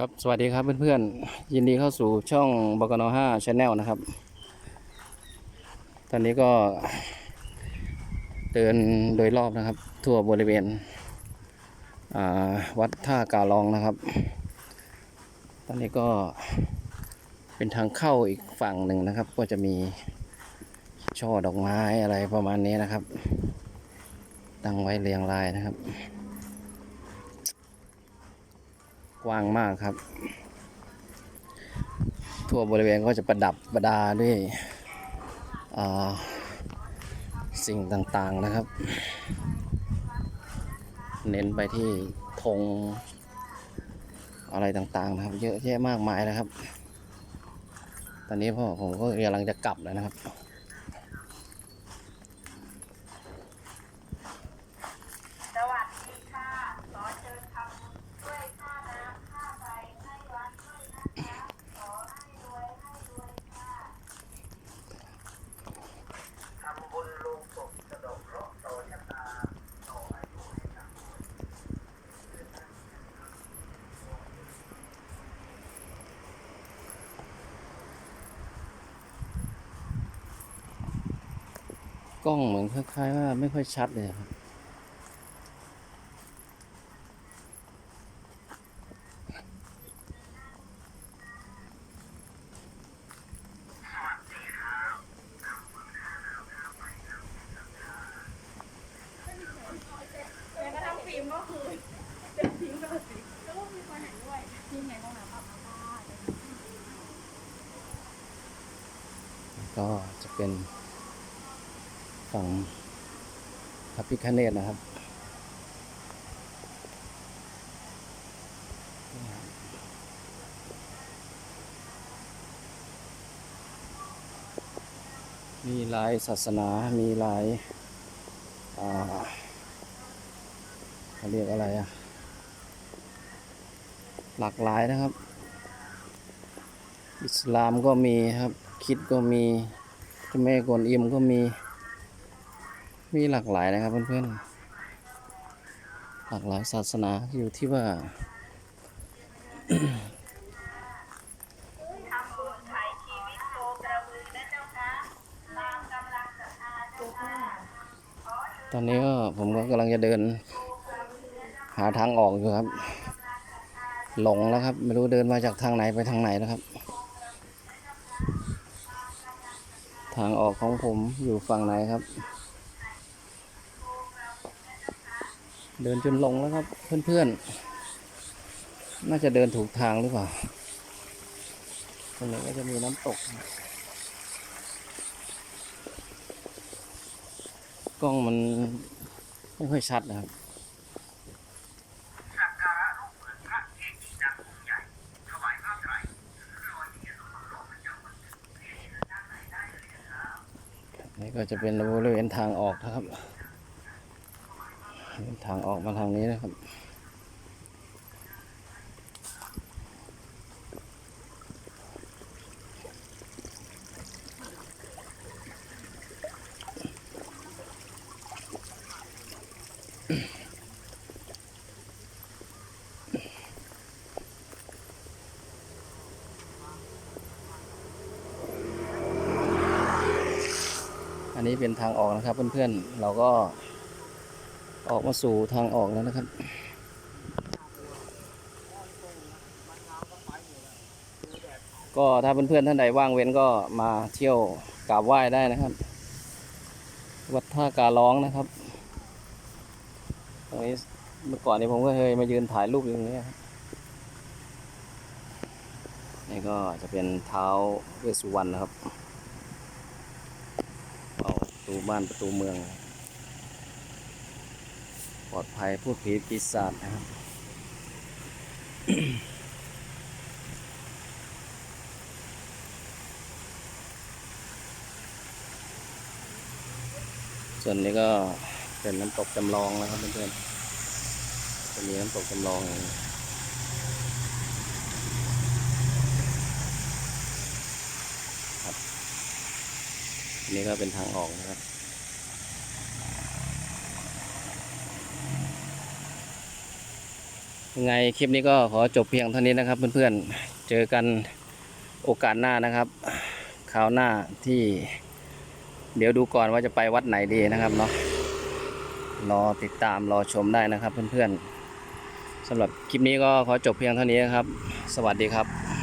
ครับสวัสดีครับเพื่อนๆยินดีเข้าสู่ช่องบกน5 Channel นะครับ ตอนนี้ก็เดินโดยรอบนะครับ ทั่วบริเวณวัดท่ากาลองนะครับ ตอนนี้ก็เป็นทางเข้าอีกฝั่งหนึ่งนะครับ ก็จะมีช่อดอกไม้อะไรประมาณนี้นะครับ ตั้งไว้เรียงรายนะครับ กว้างมากครับ ทั่วบริเวณก็จะประดับประดาด้วยสิ่งต่างๆนะครับ เน้นไปที่ธงอะไรต่างๆนะครับ เยอะแยะมากมายนะครับ ตอนนี้พ่อผมก็กำลังจะกลับแล้วนะครับ สวัสดีค่ะ ขอเชิญทำบุญด้วยค่าน้ำค่าไฟให้วัดด้วยนะคะ ขอให้รวยให้รวยค่ะ ทำบุญลงศพสะดอกเคราะห์ต่อชะตาต่ออายุให้กับ กล้องเหมือนคล้ายๆว่าไม่ค่อยชัดเลยครับแม้กระทั่งฟิล์มก็คือเดิน ทิ้งก็สิแล้วก็มีคนเห็นด้วยทีมไหนห้องพระพิคเนตนะครับ มีหลายศาสนา มีหลายเขาเรียกอะไรอะหลากหลายนะครับ อิสลามก็มีครับ คิดก็มีเจ้แม่กวนอิมก็มี มีหลากหลายนะครับเพื่อนๆ หลากหลายศาสนาอยู่ที่ว่าตอนะเจ้าค่ะตามกำลังศรัทธาเจ้าค่ะตอนนี้ก็ผมก็กำลังจะเดิน หาทางออกอยู่ครับ หลงแล้วครับ ไม่รู้เดินมาจากทางไหนไปทางไหนแล้วครับทางออกของผมอยู่ฝั่งไหนครับ เดินจนลงแล้วครับเพื่อนๆ น่าจะเดินถูกทางหรือเปล่า ตรงนี้ก็จะมีน้ำตก กล้องมันไม่ค่อยชัดนะครับสักการะรูปเหมือนพระเกจิดังองค์ใหญ่ถวายผ้าไตรรอยเทียนของหลวงประจำวันเกิดเรียนเชิญด้านในได้เลยนะครับนี่ก็จะเป็นบริเวณทางออกนะครับ ทางออกมาทางนี้นะครับ อันนี้เป็นทางออกนะครับเพื่อนๆ เราก็ ออกมาสู่ทางออกแล้วนะครับ ก็ถ้าเพื่อนๆท่านใดว่างเว้นก็มาเที่ยวกราบไหว้ได้นะครับ วัดท่ากาล้องนะครับตรงนี้เมื่อก่อนนี้ผมก็เคยมายืนถ่ายรูปอยู่ตรงนี้ครับนี่ก็จะเป็นเท้าเวสุวรรณนะครับประตูบ้านประตูเมือง ลอดภัยพูดผีปีศาจนะครับ ส่วนนี้ก็เป็นน้ำตกจำลองนะครับเพื่อนๆจะมีน้ำตกจำลองครับอันนี้ก็เป็นทางออกนะครับ ยังไงคลิปนี้ก็ขอจบเพียงเท่านี้นะครับ เพื่อนๆ เจอกันโอกาสหน้านะครับคราวหน้าที่ เดี๋ยวดูก่อนว่าจะไปวัดไหนดีนะครับเนาะรอติดตามรอชมได้นะครับ เพื่อนๆสำหรับคลิปนี้ก็ขอจบเพียงเท่านี้นะครับ สวัสดีครับ